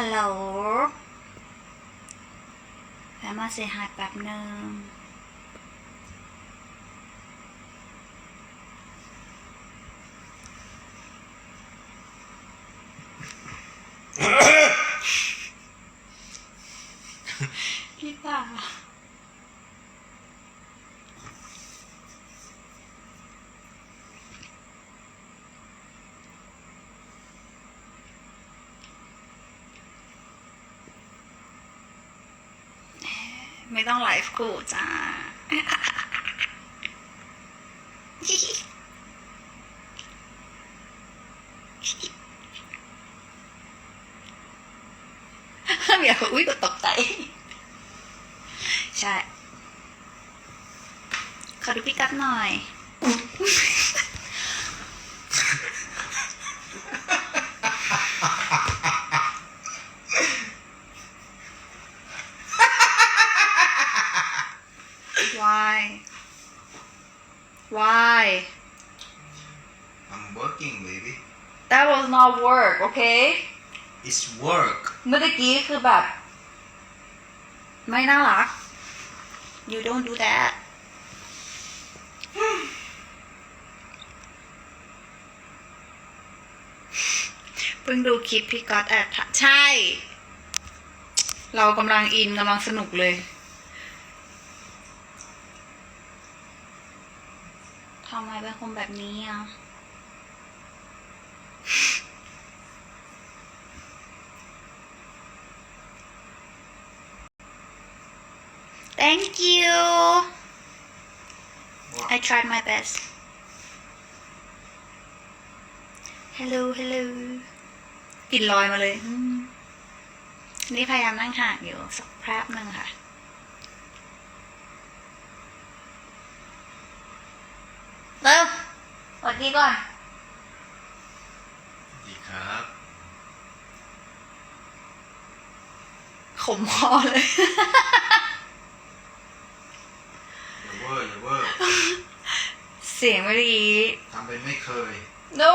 ฮัลโหลแล้วมาเซฮายแป๊บหนึ่ง พี่ตา ไม่ต้องไลฟ์กูจ้าเมียเขาอุ้ยก็ตกใจ ใช่ ขอดูพิกัดหน่อย Why? Why? I'm working baby That was not work, okay? it's work เมื่อกี้คือแบบ ไม่น่ารัก You don't do that เพิ่งดูคลิปพี่ก๊อตแอบถ่ายใช่ เรากำลังอินกำลังสนุกเลยทำไมเป็นคนแบบนี้อะ Thank you I tried my best Hello Hello กลิ่นลอยมาเลยอืมนี่พยายามนั่งห่างอยู่สักแป๊บหนึ่งค่ะเริ่มสวัสดีก่อนดีครับ ขมคอเลยอย่าเวอร์อย่าเวอร์เสียงเมื่อกี้ทำเป็นไม่เคย no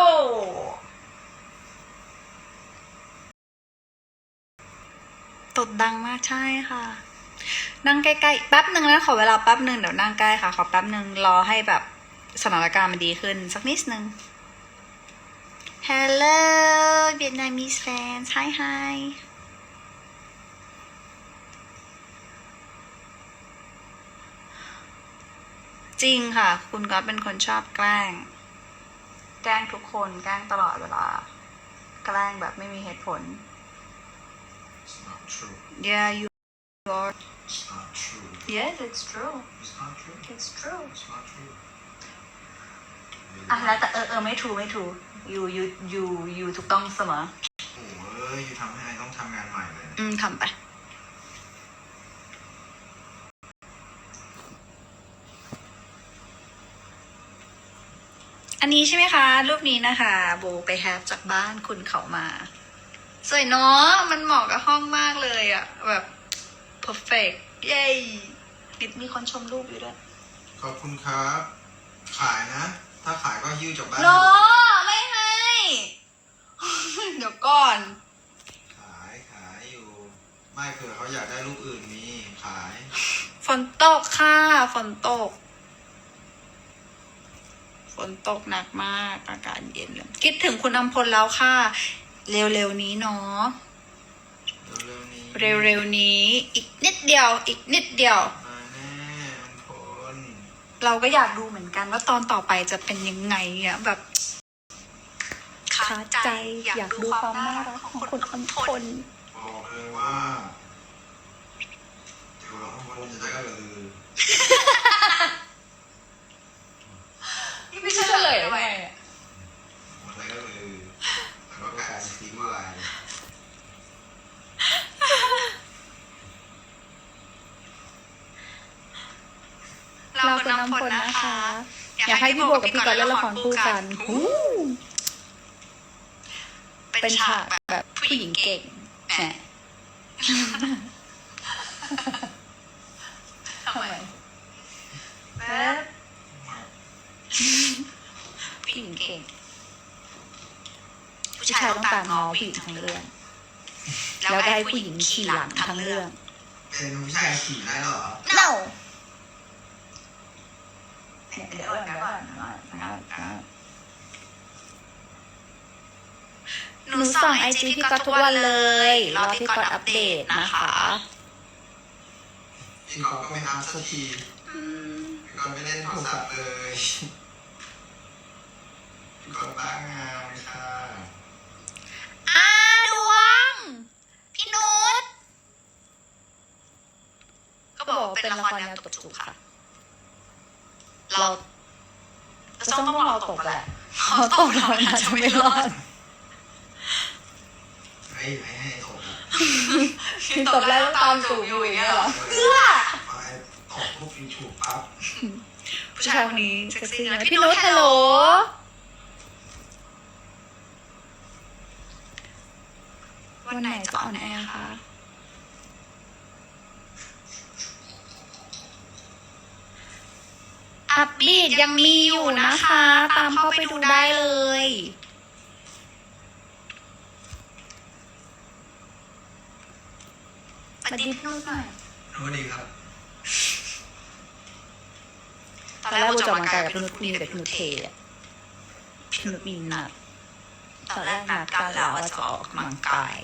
ตดดังมากใช่ค่ะ นั่งใกล้ๆแป๊บหนึ่งนะขอเวลาแป๊บหนึ่งเดี๋ยวนั่งใกล้ค่ะ ขอแป๊บหนึ่งรอให้แบบสถานการณ์มันดีขึ้น สักนิดหนึ่ง Hello Vietnamese fans hi hi จริงค่ะ คุณก๊อตเป็นคนชอบแกล้ง แกล้งทุกคน แกล้งตลอดเวลา แกล้งแบบไม่มีเหตุผล it's not true Yeah you are it's not true Yes it's true it's not true it's true it's not true อะแล้วแต่เออเออไม่ถูกไม่ถูกอยู่อยู่อยู่อยู่ถูกต้องเสมอ โอ้ยอยู่ทำให้นายต้องทำงานใหม่เลยนะอืมทำไป อันนี้ใช่ไหมคะ รูปนี้นะคะโบไปแฮปจากบ้านคุณเขามา สวยเนาะมันเหมาะกับห้องมากเลยอะแบบ perfect เย้นิดมีคนชมรูปอยู่ด้วยขอบคุณครับ ขายนะ ถ้าขายก็หิ้วจากบ้านโนไม่ให้ เดี๋ยวก่อน ขายขายอยู่ ไม่เผื่อเขาอยากได้รูปอื่นมีขาย ฝนตกค่ะ ฝนตก ฝนตกหนักมากอากาศเย็นเลยคิดถึงคุณอำพลแล้วค่ะ เร็วๆนี้เนาะเร็วๆนี้เร็วๆนี้อีกนิดเดียว อีกนิดเดียวมาแน่อัมพลเราก็อยากดูเหมือนกันว่าตอนต่อไปจะเป็นยังไงอะแบบขาใจอยากดูความน่ารักของคุณอำพลบอกเลยว่าเดี๋ยวเราอัมพลจะได้ก็ลือ ไม่ใช่เลยทำไม หมดอะไรก็ลือแล้วก็กลายเป็นซีรีส์วาย เราคุณอำพลนะคะ อยากให้พี่โบกับพี่ก๊อตเล่นละครคู่กันหูเป็นฉากแบบผู้หญิงเก่งแหมทำไมแบบผู้หญิงเก่ง ผู้ชายต้องตามง้อผู้หญิงทั้งเรื่องแแล้วก็ให้ผู้หญิงขี่หลังทั้งเรื่องเป็นผู้ชายขี่ได้เหรอ no เนี่ยเดี๋ยวก่อนเดี๋ยวก่อนเดี๋ยวก่อนเดี๋ยวก่อนหนูส่องไอจีพี่ก๊อตทุกวันเลยรอพี่ก๊อตอัปเดตนะคะพี่กอนก็ไม่อัพสักทีอืมพี่กอนไม่เล่นโทรศัพท์เลยพี่กอนบ้างานค่ะอาดวง พี่นุชก็บอกว่าเป็นละครแนวตบจูบค่ะ เราจะต้องต้องเราตกแหละเขาตกเราน่าจะไม่รอดไอ้ไอ้ให้ถกอะตกแล้วตามจูบอยู่อย่างเงี้ยเหรอ เพื่อไอ้ถกปุ๊บยูทูบปั๊บผู้ชายคนนี้เซ็กซี่นะพี่นุชฮัลโหล วันไหนจะออนแอร์คะ อัปเดตยังมีอยู่นะคะ ตามเข้าไปดูได้เลยสวัสดีพี่นุชหน่อยสวัสดีครับ ตอนแรกโบจะออกกำลังกายกับพี่นุชคุยแต่พี่นุชเทอะพี่นุชมีนัดตอนแรกนัดกันแล้วว่าจะออกกำลังกาย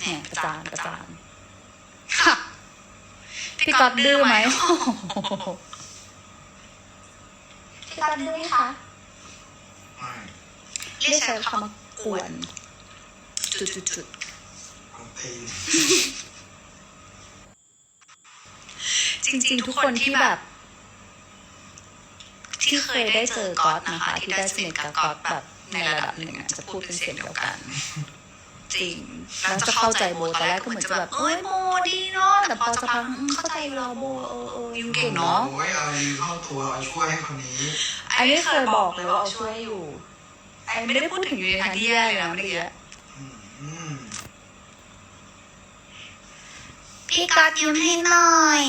เนี่ยประจานประจานค่ะ พี่ก๊อตดื้อไหมพี่ก๊อตดื้อไหมคะไม่เรียกใช้คำว่ากวนจุดจุดจุดคงตีนจริงๆ ทุกคนที่แบบ ที่เคยได้เจอก๊อตนะคะ ที่ได้สนิทกับก๊อตแบบในระดับหนึ่งอะจะพูดเป็นเสียงเดียวกัน จริง แล้วจะเข้าใจโบตอนแรกก็เหมือนจะแบบเอ้ยโบดีเนาะแต่พอจะพักอืมเข้าใจเราโบเออเออยูเก่งเนาะโอ้ยเอาดีเข้าตัวเอาช่วยให้คนนี้ไอ้ไม่เคยบอกเลยว่าเอาช่วยอยู่ไอ้ไม่ได้พูดถึงอยู่ในทางที่แย่เลยนะเมื่อกี้อืมพี่ก๊อตยิ้มให้หน่อย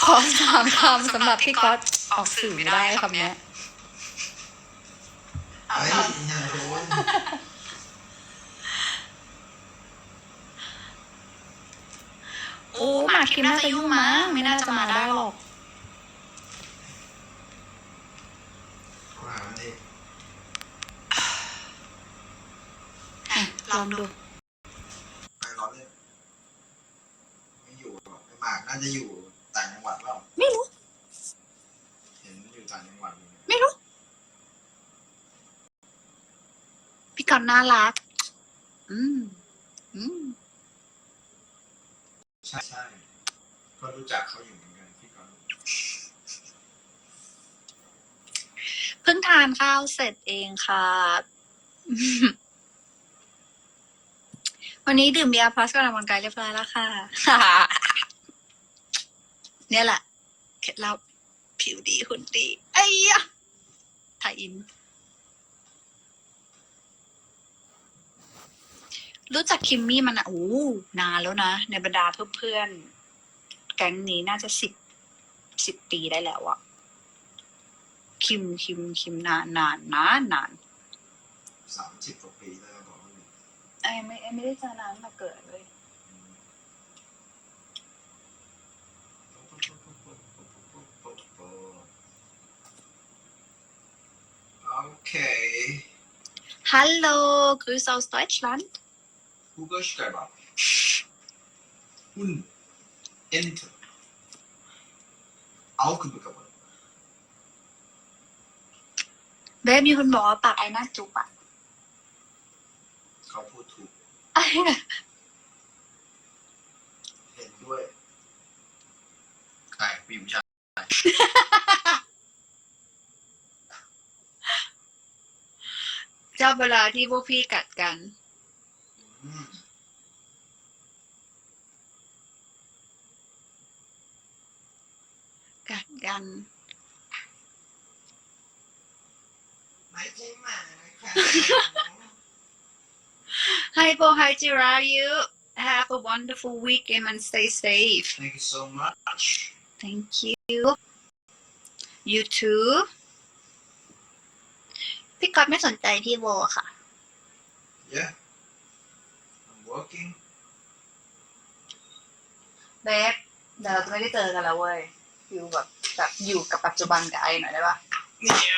ขอสามคำสำหรับพี่ก๊อตออกสื่อไม่ได้คำเนี้ยไอ้ยอย่า โดนโอ้หมากคิมน่าจะยุ่งมั้งไม่น่าจะมาได้หรอกกูหามันเองอะลองดูไปร้อนเลยไม่อยู่หรอกไอ้หมากน่าจะอยู่ต่างจังหวัดเปล่าไม่รู้ เห็นอยู่ต่างจังหวัดอยู่เนี่ยไม่รู้ พี่ก๊อตน่ารัก อืม อืม ใช่ใช่ก็รู้จักเขาอยู่เหมือนกันพี่กอนเพิ่งทานข้าวเสร็จเองค่ะ วันนี้ดื่มเบียร์พลัสกับออกกำลังกายเรียบร้อยแล้วค่ะ เนี่ยแหละเคล็ดลับผิวดีหุ่นดี ไอ้ยะถ่ายอิน รู้จักคิมมี่มันอะโอ้นานแล้วนะ ในบรรดาเพื่อนๆ แก๊งนี้น่าจะสิบสิบปีได้แล้วอะคิมคิมคิมนานนานนานนานสามสิบกว่าปีแล้วบอกว่าอยู่ไอ้ไม่ไอ้ไม่ได้เจอนานมาเกิดเลยโอเค Hallo Grüße aus Deutschland Kugelschreiber. Und Enter. Aufgebekommen. เบสมีคนบอกว่าปากไอ้หน้าจุกอะเขาพูดถูกไอ้น่ะเห็นด้วยใช่ผู้หญิงผู้ชาย ชอบเวลาที่พวกพี่กัดกัน อืม กัดกันไม่ใช่หมานะคะ Hi Bo Hi Jira you have a wonderful weekend and stay safe Thank you so much. Thank you You too พี่ก๊อตไม่สนใจพี่โบค่ะ yeah I'm working เบฟเดี๋ยวเราจะไม่ได้เจอกันแล้วเว้ย อยู่แบบแบบอยู่กับปัจจุบันกับไอหน่อยได้ปะนี่ไง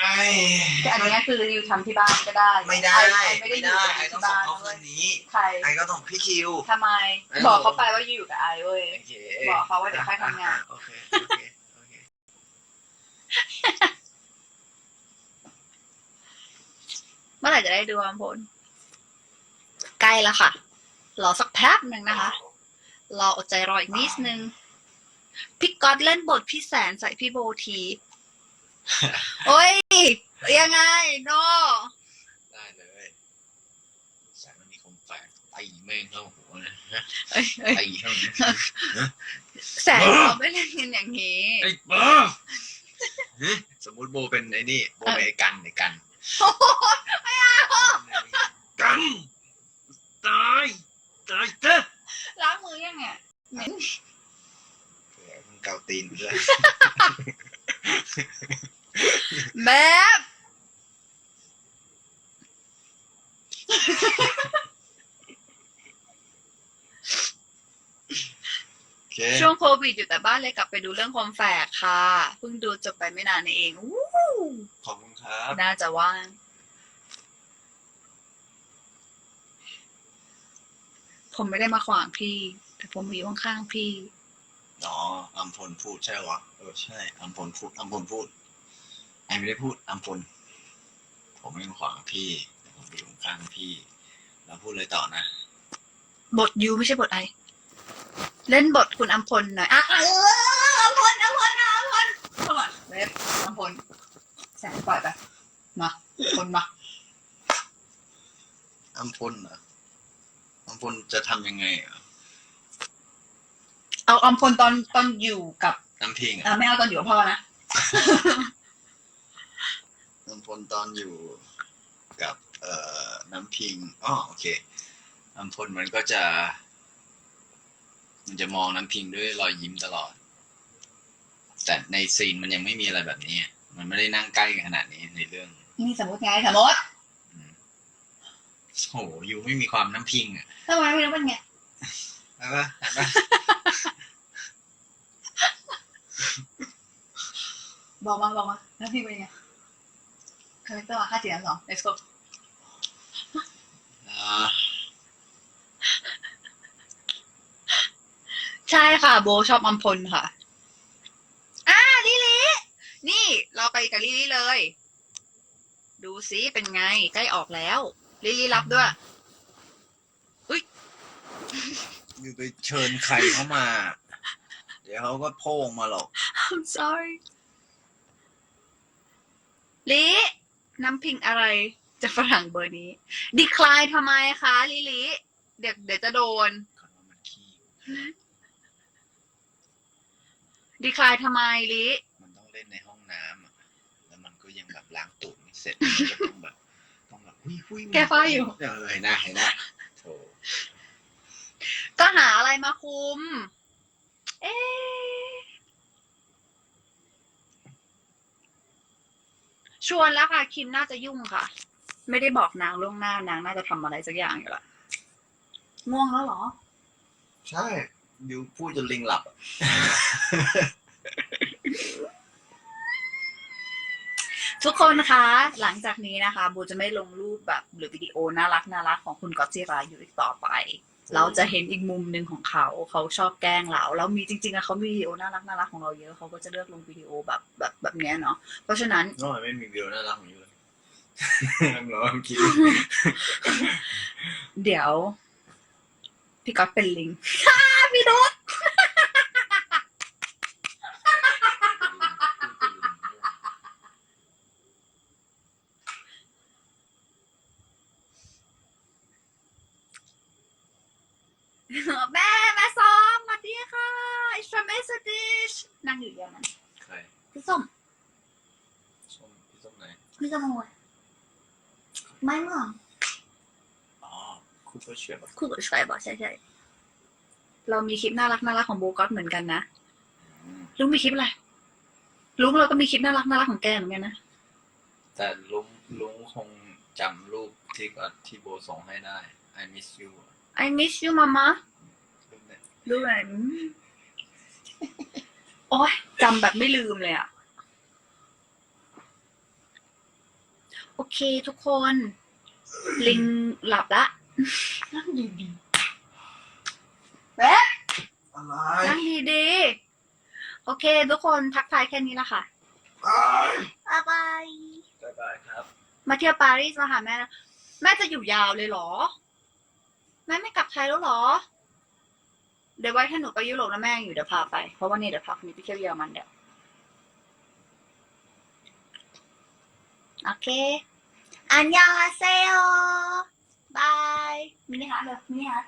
แต่อันนี้คืออยู่ทำที่บ้านก็ได้ไม่ได้อ้ไม่ไม่ได้อยู่ได้กับไอ้ที่ต้องส่งบ้านเขานะคืเว้ยนนี้ใครไอ้ก็ต้องพี่คิว ทำไม เออ บอกเขาไปว่าอยู่กับไอเว้ย โอเคบอกเขาว่าเดี๋ยวค่อยทำงาน โอเคโอเคโอเคเมื่อไหร่จะได้ดูอัมพลใกล้แล้วค่ะ รอสักแป๊บหนึ่งนะคะ รออดใจรออีกนิดนึง พี่ก๊อตเล่นบทพี่แสนใส่พี่โบทีโอ้ย ยังไงโนได้เลยแสงมันมีคมแฝงตีแม่งเข้าหัวเลยเอ้ยเอ้ยตีเข้าหัวแสนเขาไม่เล่นกันอย่างนี้ไอ้บ้าเฮ้ยสมมุติโบเป็นไอ้นี่โบเป็นไอ้กันไอ้กันโอ้โหกันตายตายเถอะล้างมือยังไงเหม็นมึง เกาตีนไปด้วยแบบโอเคช่วงโควิดอยู่แต่บ้านเลยกลับไปดูเรื่องความแฝกค่ะเพิ่งดูจบไปไม่นานนี้เองอู้ขอบคุณครับ น่าจะว่างผมไม่ได้มาขวางพี่ แต่ผมอยู่ข้างๆพี่ อ๋ออัมพลพูดใช่เหรอเออใช่อัมพลพูดอัมพลพูดไอ้ไม่ได้พูดอัมพลผมไม่ได้ขวางพี่แต่ผมอยู่ข้างพี่ แล้วพูดเลยต่อนะ บทยูไม่ใช่บทไอ เล่นบทคุณอัมพลหน่อยอะเอออัมพลอัมพลอัมพลเข้ามาเล็บอัมพลแสงปล่อยไปมาคนมาอัมพลเหรออัมพลจะทำยังไงอะ เอาอัมพลตอนตอนอยู่กับน้ำพิงอะอะไม่เอาตอนอยู่กับพ่อนะอัมพลตอนอยู่กับ เอ่อ น้ำพิงอ๋อโอเคอัมพลมันก็จะ มันจะมองน้ำพิงด้วยรอยยิ้มตลอด แต่ในซีนมันยังไม่มีอะไรแบบนี้มันไม่ได้นั่งใกล้กันขนาดนี้ในเรื่อง นี่สมมติไงสมมติอืมโหยูไม่มีความน้ำพิงอะทำไมไม่รู้เป็นไงเห็นปะเห็นปะ บอกมาบอกมาแล้วพี่เป็นไงคาแรคเตอร์มาค่าสี่สามสอง let's go อ่าใช่ค่ะ โบชอบอัมพลค่ะ อ่าลิลินี่เราไปกับลิลิเลย ดูซิเป็นไง ใกล้ออกแล้ว ลิลิรับด้วยยูไปเชิญใครเข้ามา เดี๋ยวเขาก็โพ่งมาหรอก I'm sorry ลิน้ำพิงอะไรจะฝรั่งเบอร์นี้ ดีคลายทำไมคะลิลิเดี๋ยวเดี๋ยวจะโดน ก่อนว่ามันขี้ดีคลายทำไมลิ มันต้องเล่นในห้องน้ำอะแล้วมันก็ยังแบบล้างตูดไม่เสร็จมันก็ต้องแบบต้องแบบหุยหุยแก้ฝ้าอยู่ เออเห็นนะเห็นนะโถก็หาอะไรมาคุม เอ๊ะ ชวนแล้วค่ะ คิมน่าจะยุ่งค่ะ ไม่ได้บอกนางล่วงหน้านางน่าจะทำอะไรสักอย่างอยู่ละง่วงแล้วเหรอ ใช่ยูพูดจนลิงหลับอะทุกคนนะคะ หลังจากนี้นะคะบูจะไม่ลงรูปแบบหรือวิดีโอน่ารักน่ารักของคุณก็อตจิราอยู่อีกต่อไป เราจะเห็นอีกมุมหนึ่งของเขาเขาชอบแกล้งเราแล้วมีจริงๆอะเขามีวิดีโอน่ารักน่ารักของเราเยอะเขาก็จะเลือกลงวิดีโอแบบแบบแบบเนี้ยเนาะเพราะฉะนั้นน้อยไม่มีวิวน่ารักของยูเลยน้องคิดเดี๋ยว พี่ก๊อตเป็นลิงพี่นุชแม่แม่ซ้อมสวัสดีค่ะอิสราเมสดิชนั่ง อยู่อย่างนั้นใครพี่ส้มส้มพี่ส้มไหนพี่ส้มโวยไม่มั่งอ๋อคูเปอร์เชียบอะคู่กับชายบอกใช่ใช่เรามีคลิปน่ารักน่ารักของโบก๊อตเหมือนกันนะอืมลุงมีคลิปอะไรลุงเราก็มีคลิปน่ารักน่ารักของแกเหมือนกันนะแต่ลุงลุงคงจำรูปที่ก็ที่โบส่งให้ได้ I miss you I miss you mama รูปเนี่ยดูเหมือน โอ้ยจำแบบไม่ลืมเลยอะโอเคทุกคน ลิงหลับละ นั่งดีๆแบ๊ะอะไรนั่งดีๆโอเค ทุกคนทักทายแค่นี้ละค่ะบ๊ายบายบ๊ายบายครับ มาเที่ยวปารีสมาหาแม่นะแม่จะอยู่ยาวเลยเหรอ แม่ไม่กลับไทยแล้วเหรอ เดี๋ยวไว้ถ้าหนูไปยุโรปแล้วแม่งอยู่เดี๋ยวพาไป เพราะว่านี่เดี๋ยวพาคนนี้ไปเที่ยวเยอรมันเดี๋ยวโอเค อันยองอาเซโอบายมินิฮาร์ดเลยมินิฮาร์ด